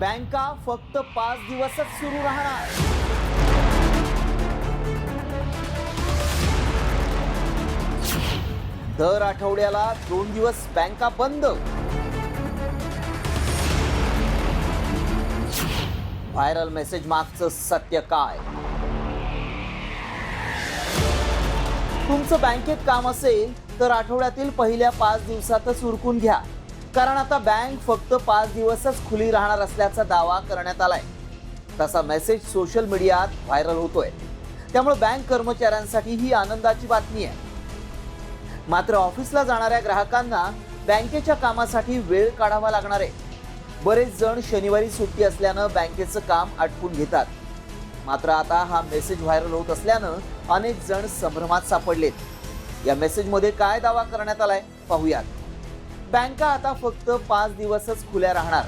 बँका फक्त पाच दिवसच सुरू राहणार. दर आठवड्याला दोन दिवस बँका बंद. व्हायरल मेसेज मागचं सत्य काय? तुमचं बँकेत काम असेल तर आठवड्यातील पहिल्या पाच दिवसातच उरकून घ्या. कारण आता बँक फक्त पाच दिवसच खुली राहणार असल्याचा दावा करण्यात आलाय. तसा मेसेज सोशल मीडियात व्हायरल होतोय. त्यामुळे बँक कर्मचाऱ्यांसाठी ही आनंदाची बातमी आहे. मात्र ऑफिसला जाणाऱ्या ग्राहकांना बँकेच्या कामासाठी वेळ काढावा लागणार आहे. बरेच जण शनिवारी सुट्टी असल्यानं बँकेचं काम आटपून घेतात. मात्र आता हा मेसेज व्हायरल होत असल्यानं अनेक जण संभ्रमात सापडलेत. या मेसेजमध्ये काय दावा करण्यात आलाय पाहूयात. बँका आता फक्त पाच दिवसच खुल्या राहणार.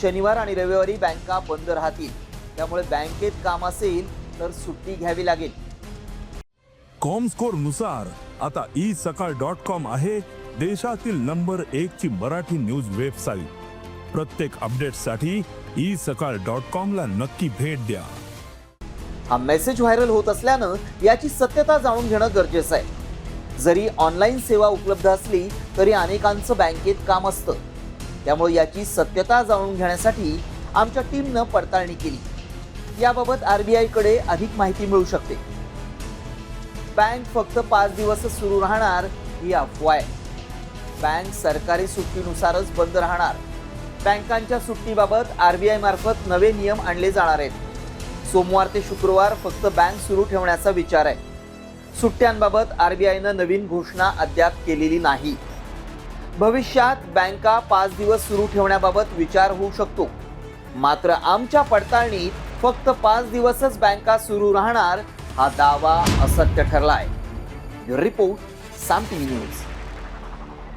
शनिवार आणि रविवारी बँका बंद राहतील. त्यामुळे बँकेत काम असेल तर सुट्टी घ्यावी लागेल. कॉमस्कोरनुसार आता ई सकाळ डॉट कॉम आहे देशातील नंबर एक ची मराठी न्यूज वेबसाईट. प्रत्येक अपडेटसाठी ई सकाळ डॉट कॉम ला नक्की भेट द्या. हा मेसेज व्हायरल होत असल्यानं याची सत्यता जाणून घेणं गरजेचं आहे. जरी ऑनलाईन सेवा उपलब्ध असली तरी अनेकांचं बँकेत काम असतं. त्यामुळे याची सत्यता जाणून घेण्यासाठी आमच्या टीमनं पडताळणी केली. याबाबत आर बी आयकडे अधिक माहिती मिळू शकते. बँक फक्त पाच दिवस सुरू राहणार ही अफवा आहे बँक सरकारी सुट्टीनुसारच बंद राहणार. बँकांच्या सुट्टीबाबत आरबीआय मार्फत नवे नियम आणले जाणार आहेत. सोमवार ते शुक्रवार फक्त बँक सुरू ठेवण्याचा विचार आहे. सुट्ट्यांबाबत आरबीआयनं नवीन घोषणा अद्याप केलेली नाही. भविष्यात बँका पाच दिवस सुरू ठेवण्याबाबत विचार होऊ शकतो. मात्र आमच्या पडताळणीत फक्त पाच दिवसच बँका सुरू राहणार हा दावा असत्य ठरलाय. रिपोर्ट साम न्यूज.